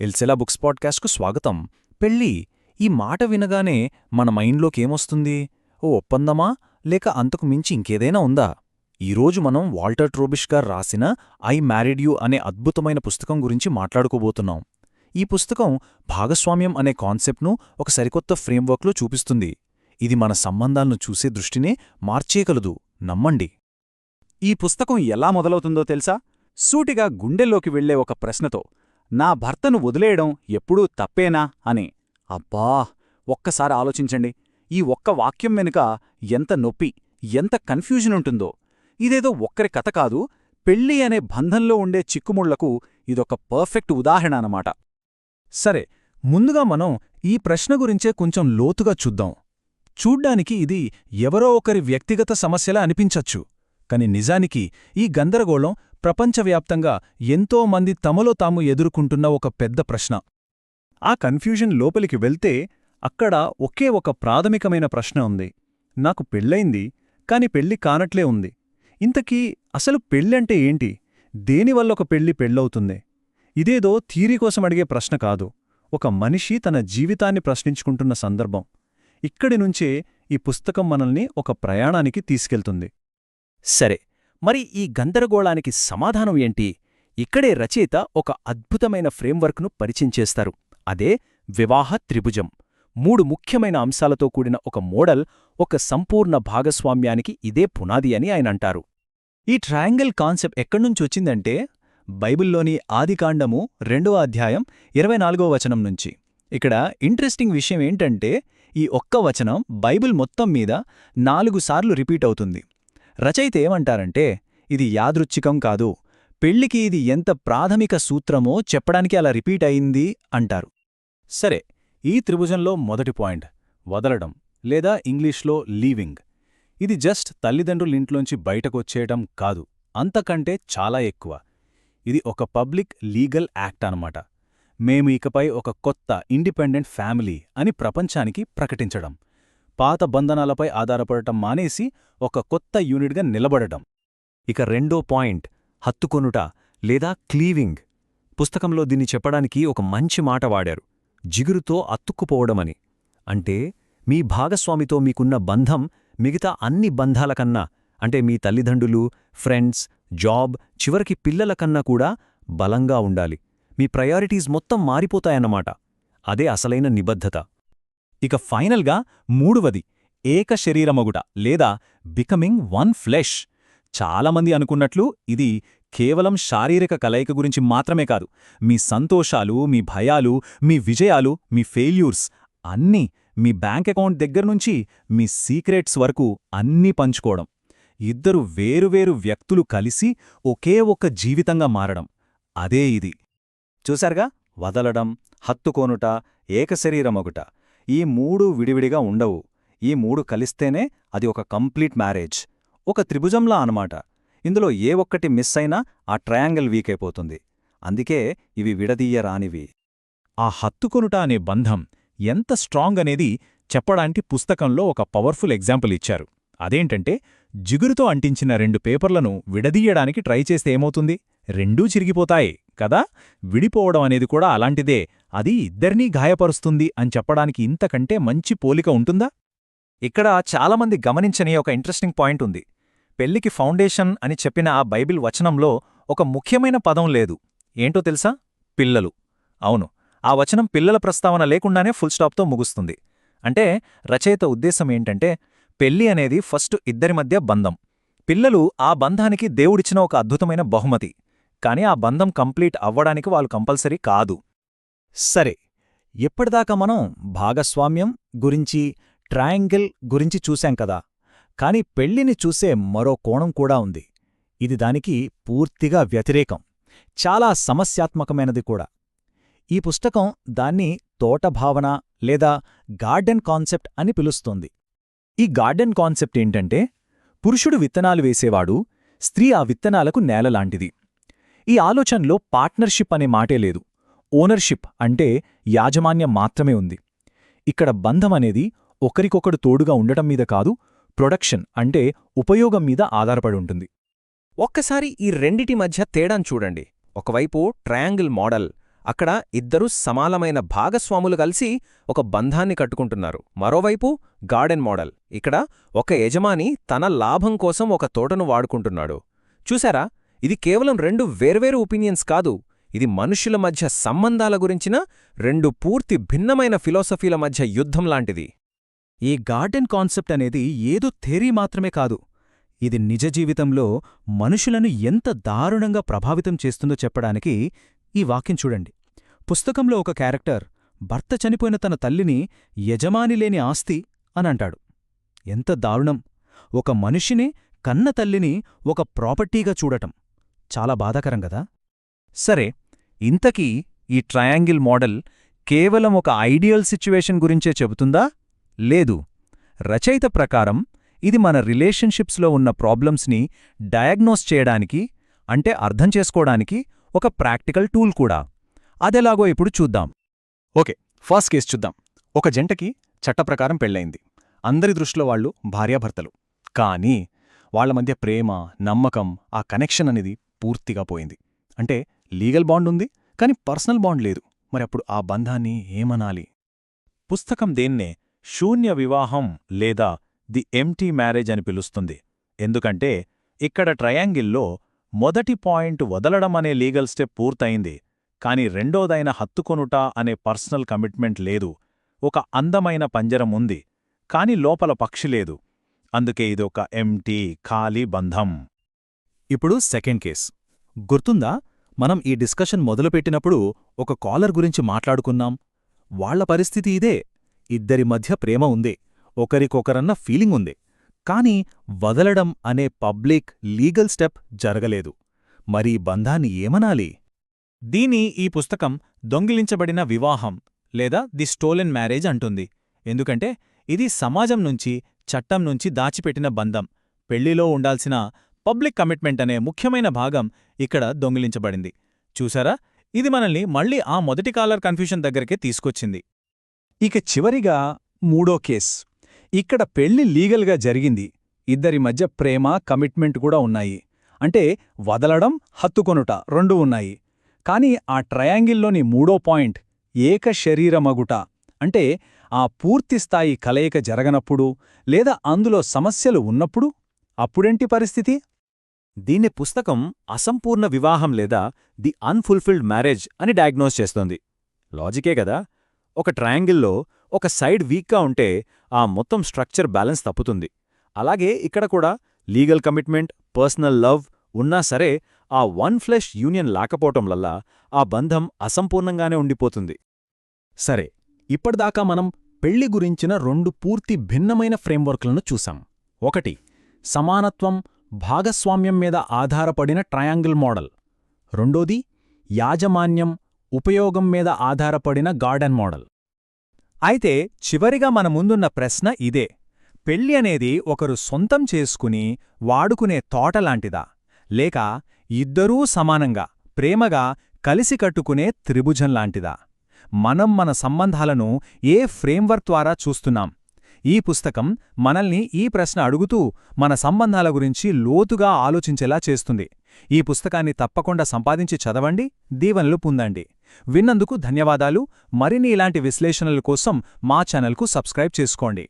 ఎల్సెలా books పాడ్కాస్ట్కు స్వాగతం. పెళ్ళి ఈ మాట వినగానే మన మైండ్లోకేమొస్తుంది? ఓ ఒప్పందమా? లేక అంతకు మించి ఇంకేదైనా ఉందా? ఈరోజు మనం వాల్టర్ ట్రోబిష్ గారు రాసిన ఐ మ్యారీడ్ యూ అనే అద్భుతమైన పుస్తకం గురించి మాట్లాడుకోబోతున్నాం. ఈ పుస్తకం భాగస్వామ్యం అనే కాన్సెప్ట్ను ఒక సరికొత్త ఫ్రేమ్వర్క్లో చూపిస్తుంది. ఇది మన సంబంధాలను చూసే దృష్టినే మార్చేయగలదు. నమ్మండి. ఈ పుస్తకం ఎలా మొదలవుతుందో తెలుసా? సూటిగా గుండెల్లోకి వెళ్ళే ఒక ప్రశ్నతో నా భర్తను వదిలేయడం ఎప్పుడూ తప్పేనా అని. అబ్బా! ఒక్కసారి ఆలోచించండి. ఈ ఒక్క వాక్యం వెనుక ఎంత నొప్పి ఎంత కన్ఫ్యూజన్ ఉంటుందో. ఇదేదో ఒక్కరి కథ కాదు పెళ్ళి అనే బంధంలో ఉండే చిక్కుముళ్ళకు ఇదొక పర్ఫెక్ట్ ఉదాహరణ అన్నమాట. సరే ముందుగా మనం ఈ ప్రశ్న గురించే కొంచెం లోతుగా చూద్దాం. చూడ్డానికి ఇది ఎవరో ఒకరి వ్యక్తిగత సమస్యలా అనిపించచ్చు. కాని నిజానికి ఈ గందరగోళం ప్రపంచవ్యాప్తంగా ఎంతో మంది తమలో తాము ఎదుర్కొంటున్న ఒక పెద్ద ప్రశ్న. ఆ కన్ఫ్యూజన్ లోపలికి వెళ్తే అక్కడ ఒకే ఒక ప్రాథమికమైన ప్రశ్న ఉంది. నాకు పెళ్ళయింది కాని పెళ్ళి కానట్లే ఉంది. ఇంతకీ అసలు పెళ్ళంటే ఏంటి? దేనివల్ల ఒక పెళ్ళి పెళ్ళవుతుంది? ఇదేదో థీరీ కోసం అడిగే ప్రశ్న కాదు. ఒక మనిషి తన జీవితాన్ని ప్రశ్నించుకుంటున్న సందర్భం. ఇక్కడి నుంచే ఈ పుస్తకం మనల్ని ఒక ప్రయాణానికి తీసుకెళ్తుంది. సరే మరి ఈ గందరగోళానికి సమాధానం ఏంటి? ఇక్కడే రచయిత ఒక అద్భుతమైన ఫ్రేమ్వర్క్ను పరిచయం చేస్తారు. అదే వివాహ త్రిభుజం. మూడు ముఖ్యమైన అంశాలతో కూడిన ఒక మోడల్ ఒక సంపూర్ణ భాగస్వామ్యానికి ఇదే పునాది అని ఆయన అంటారు. ఈ ట్రయాంగిల్ కాన్సెప్ట్ ఎక్కడ్నుంచొచ్చిందంటే బైబిల్లోని ఆదికాండము రెండవ అధ్యాయం ఇరవై నాలుగో వచనం నుంచి. ఇక్కడ ఇంట్రెస్టింగ్ విషయం ఏంటంటే ఈ ఒక్క వచనం బైబిల్ మొత్తం మీద నాలుగు సార్లు రిపీట్ అవుతుంది. రచయిత ఏమంటారంటే ఇది యాదృచ్ఛికం కాదు పెళ్ళికి ఇది ఎంత ప్రాథమిక సూత్రమో చెప్పడానికి అలా రిపీట్ అయింది అంటారు. సరే ఈ త్రిభుజంలో మొదటి పాయింట్ వదలడం లేదా ఇంగ్లీష్లో లీవింగ్. ఇది జస్ట్ తల్లిదండ్రులింట్లోంచి బయటకొచ్చేయటం కాదు అంతకంటే చాలా ఎక్కువ. ఇది ఒక పబ్లిక్ లీగల్ యాక్ట్ అనమాట మేము ఇకపై ఒక కొత్త ఇండిపెండెంట్ ఫ్యామిలీ అని ప్రపంచానికి ప్రకటించడం. పాత బంధనాలపై ఆధారపడటం మానేసి ఒక కొత్త యూనిట్గా నిలబడటం. ఇక రెండో పాయింట్ హత్తుకొనుట లేదా క్లీవింగ్. పుస్తకంలో దీన్ని చెప్పడానికి ఒక మంచి మాట వాడారు జిగురుతో అత్తుక్కుపోవడమని అంటే మీ భాగస్వామితో మీకున్న బంధం మిగతా అన్ని బంధాల కన్నా అంటే మీ తల్లిదండ్రులు ఫ్రెండ్స్ జాబ్ చివరికి పిల్లల కన్నా కూడా బలంగా ఉండాలి. మీ ప్రయారిటీస్ మొత్తం మారిపోతాయన్నమాట. అదే అసలైన నిబద్ధత. ఇక ఫైనల్గా మూడవది ఏక శరీరమొగుట లేదా బికమింగ్ వన్ ఫ్లెష్. చాలామంది అనుకున్నట్లు ఇది కేవలం శారీరక కలయిక గురించి మాత్రమే కాదు. మీ సంతోషాలు మీ భయాలు మీ విజయాలు మీ ఫెయిల్యూర్స్ అన్నీ మీ బ్యాంక్ అకౌంట్ దగ్గర్నుంచి మీ సీక్రెట్స్ వరకు అన్నీ పంచుకోవడం. ఇద్దరు వేరువేరు వ్యక్తులు కలిసి ఒకే ఒక్క జీవితంగా మారడం. అదే ఇది. చూశారుగా? వదలడం హత్తుకోనుట ఏకశరీరమొగుట ఈ మూడు విడివిడిగా ఉండవు. ఈ మూడు కలిస్తేనే అది ఒక కంప్లీట్ మ్యారేజ్. ఒక త్రిభుజంలా అనమాట ఇందులో ఏ ఒక్కటి మిస్ అయినా ఆ ట్రయాంగిల్ వీక్ అయిపోతుంది. అందుకే ఇవి విడదీయరానివి. ఆ హత్తుకొనుట అనే బంధం ఎంత స్ట్రాంగ్ అనేది చెప్పడానికి పుస్తకంలో ఒక పవర్ఫుల్ ఎగ్జాంపుల్ ఇచ్చారు. అదేంటంటే జిగురుతో అంటించిన రెండు పేపర్లను విడదీయడానికి ట్రై చేస్తే ఏమవుతుంది? రెండూ చిరిగిపోతాయి కదా? విడిపోవడం అనేది కూడా అలాంటిదే. అది ఇద్దరినీ గాయపరుస్తుంది అని చెప్పడానికి ఇంతకంటే మంచి పోలిక ఉంటుందా? ఇక్కడ చాలామంది గమనించని ఒక ఇంట్రెస్టింగ్ పాయింట్ ఉంది. పెళ్ళికి ఫౌండేషన్ అని చెప్పిన ఆ బైబిల్ వచనంలో ఒక ముఖ్యమైన పదం లేదు. ఏంటో తెలుసా? పిల్లలు. అవును ఆ వచనం పిల్లల ప్రస్తావన లేకుండానే ఫుల్ స్టాప్తో ముగుస్తుంది. అంటే రచయిత ఉద్దేశం ఏంటంటే పెళ్ళి అనేది ఫస్ట్ ఇద్దరి మధ్య బంధం. పిల్లలు ఆ బంధానికి దేవుడిచ్చిన ఒక అద్భుతమైన బహుమతి. కాని ఆ బంధం కంప్లీట్ అవ్వడానికి వాళ్ళు కంపల్సరీ కాదు. సరే ఎప్పటిదాకా మనం భాగస్వామ్యం గురించి ట్రయాంగిల్ గురించి చూశాం కదా కాని పెళ్ళిని చూసే మరో కోణం కూడా ఉంది. ఇది దానికి పూర్తిగా వ్యతిరేకం చాలా సమస్యాత్మకమైనది కూడా. ఈ పుస్తకం దాన్ని తోటభావన లేదా గార్డెన్ కాన్సెప్ట్ అని పిలుస్తోంది. ఈ గార్డెన్ కాన్సెప్ట్ ఏంటంటే పురుషుడు విత్తనాలు వేసేవాడు స్త్రీ ఆ విత్తనాలకు నేలలాంటిది ఈ ఆలోచనలో పార్ట్నర్షిప్ అనే మాటే లేదు. ఓనర్షిప్ అంటే యాజమాన్యం మాత్రమే ఉంది. ఇక్కడ బంధం అనేది ఒకరికొకడు తోడుగా ఉండటం మీద కాదు ప్రొడక్షన్ అంటే ఉపయోగం మీద ఆధారపడి ఉంటుంది. ఒక్కసారి ఈ రెండిటి మధ్య తేడాను చూడండి. ఒకవైపు ట్రయాంగిల్ మోడల్ అక్కడ ఇద్దరూ సమానమైన భాగస్వాములు కలిసి ఒక బంధాన్ని కట్టుకుంటున్నారు. మరోవైపు గార్డెన్ మోడల్ ఇక్కడ ఒక యజమాని తన లాభం కోసం ఒక తోటను వాడుకుంటున్నాడు. చూసారా? ఇది కేవలం రెండు వేర్వేరు ఒపీనియన్స్ కాదు ఇది మనుష్యుల మధ్య సంబంధాల గురించిన రెండు పూర్తి భిన్నమైన ఫిలాసఫీల మధ్య యుద్ధం లాంటిది. ఈ గార్డెన్ కాన్సెప్ట్ అనేది ఏదో థెరీ మాత్రమే కాదు. ఇది నిజ జీవితంలో మనుషులను ఎంత దారుణంగా ప్రభావితం చేస్తుందో చెప్పడానికి ఈ వాక్యం చూడండి. పుస్తకంలో ఒక క్యారెక్టర్ భర్త చనిపోయిన తన తల్లిని యజమాని లేని ఆస్తి అనంటాడు ఎంత దారుణం! ఒక మనిషిని కన్న తల్లిని ఒక ప్రాపర్టీగా చూడటం. చాలా బాధాకరం గదా సరే ఇంతకీ ఈ ట్రయాంగిల్ మోడల్ కేవలం ఒక ఐడియల్ సిచ్యువేషన్ గురించే చెబుతుందా? లేదు. రచయిత ప్రకారం ఇది మన రిలేషన్షిప్స్లో ఉన్న ప్రాబ్లమ్స్ని డయాగ్నోస్ చేయడానికి అంటే అర్థం చేసుకోవడానికి ఒక ప్రాక్టికల్ టూల్ కూడా. అదెలాగో ఇప్పుడు చూద్దాం. ఓకే ఫస్ట్ కేస్ చూద్దాం. ఒక జంటకి చట్టప్రకారం పెళ్ళయింది. అందరి దృష్టిలో వాళ్ళు భార్యాభర్తలు. కానీ వాళ్ళ మధ్య ప్రేమ నమ్మకం ఆ కనెక్షన్ అనేది పూర్తిగా పోయింది. అంటే లీగల్ బాండ్ ఉంది కాని పర్సనల్ బాండ్ లేదు. మరి అప్పుడు ఆ బంధాన్ని ఏమనాలి? పుస్తకం దేన్నే? శూన్య వివాహం లేదా ది ఎంటీ మ్యారేజ్ అని పిలుస్తుంది. ఎందుకంటే ఇక్కడ ట్రయాంగిల్లో మొదటి పాయింట్ వదలడం అనే లీగల్ స్టెప్ పూర్తయింది. కాని రెండోదైన హత్తుకొనుట అనే పర్సనల్ కమిట్మెంట్ లేదు. ఒక అందమైన పంజరం ఉంది కాని లోపల పక్షి లేదు. అందుకే ఇదొక ఎంటీ ఖాళీ బంధం. ఇప్పుడు సెకండ్ కేస్. గుర్తుందా? మనం ఈ డిస్కషన్ మొదలుపెట్టినప్పుడు ఒక కాలర్ గురించి మాట్లాడుకున్నాం. వాళ్ళ పరిస్థితి ఇదే. ఇద్దరి మధ్య ప్రేమ ఉంది. ఒకరికొకరన్న ఫీలింగ్ ఉంది. కాని వదలడం అనే పబ్లిక్ లీగల్ స్టెప్ జరగలేదు. మరి బంధాన్ని ఏమనాలి? దీని ఈ పుస్తకం దొంగిలించబడిన వివాహం లేదా ది స్టోలెన్ మ్యారేజ్ అంటుంది. ఎందుకంటే ఇది సమాజం నుంచి చట్టం నుంచి దాచిపెట్టిన బంధం. పెళ్ళిలో ఉండాల్సిన పబ్లిక్ కమిట్మెంట్ అనే ముఖ్యమైన భాగం ఇక్కడ దొంగిలించబడింది. చూసారా ఇది మనల్ని మళ్ళీ ఆ మొదటి కాలర్ కన్ఫ్యూషన్ దగ్గరికే తీసుకొచ్చింది. ఇక చివరిగా మూడో కేస్. ఇక్కడ పెళ్ళి లీగల్గా జరిగింది. ఇద్దరి మధ్య ప్రేమ కమిట్మెంట్ కూడా ఉన్నాయి. అంటే వదలడం హత్తుకొనుట రెండూ ఉన్నాయి. కాని ఆ ట్రయాంగిల్లోని మూడో పాయింట్ ఏక శరీరమగుట అంటే ఆ పూర్తిస్థాయి కలయిక జరగనప్పుడు లేదా అందులో సమస్యలు ఉన్నప్పుడు అప్పుడేంటి పరిస్థితి? దీన్ని పుస్తకం అసంపూర్ణ వివాహం లేదా ది అన్ఫుల్ఫిల్డ్ మ్యారేజ్ అని డయాగ్నోస్ చేస్తోంది. లాజికే కదా? ఒక ట్రయాంగిల్లో ఒక సైడ్ వీక్గా ఉంటే ఆ మొత్తం స్ట్రక్చర్ బ్యాలెన్స్ తప్పుతుంది. అలాగే ఇక్కడ కూడా లీగల్ కమిట్మెంట్ పర్సనల్ లవ్ ఉన్నా సరే ఆ వన్ ఫ్లెష్ యూనియన్ లేకపోవటం వల్ల ఆ బంధం అసంపూర్ణంగానే ఉండిపోతుంది. సరే ఇప్పటిదాకా మనం పెళ్ళి గురించిన రెండు పూర్తి భిన్నమైన ఫ్రేమ్వర్క్లను చూసాం ఒకటి సమానత్వం భాగస్వామ్యం మీద ఆధారపడిన ట్రయాంగిల్ మోడల్. రెండోది యాజమాన్యం ఉపయోగం మీద ఆధారపడిన గార్డెన్ మోడల్. అయితే చివరిగా మన ముందున్న ప్రశ్న ఇదే. పెళ్ళి అనేది ఒకరు సొంతం చేసుకుని వాడుకునే తోటలాంటిదా లేక ఇద్దరూ సమానంగా ప్రేమగా కలిసి కట్టుకునే త్రిభుజంలాంటిదా మనం మన సంబంధాలను ఏ ఫ్రేమ్వర్క్ ద్వారా చూస్తున్నాం? ఈ పుస్తకం మనల్ని ఈ ప్రశ్న అడుగుతూ మన సంబంధాల గురించి లోతుగా ఆలోచించేలా చేస్తుంది. ఈ పుస్తకాన్ని తప్పకుండా సంపాదించి చదవండి దీవెనలు పొందండి. విన్నందుకు ధన్యవాదాలు. మరిన్ని ఇలాంటి విశ్లేషణల కోసం మా ఛానల్కు సబ్స్క్రైబ్ చేసుకోండి.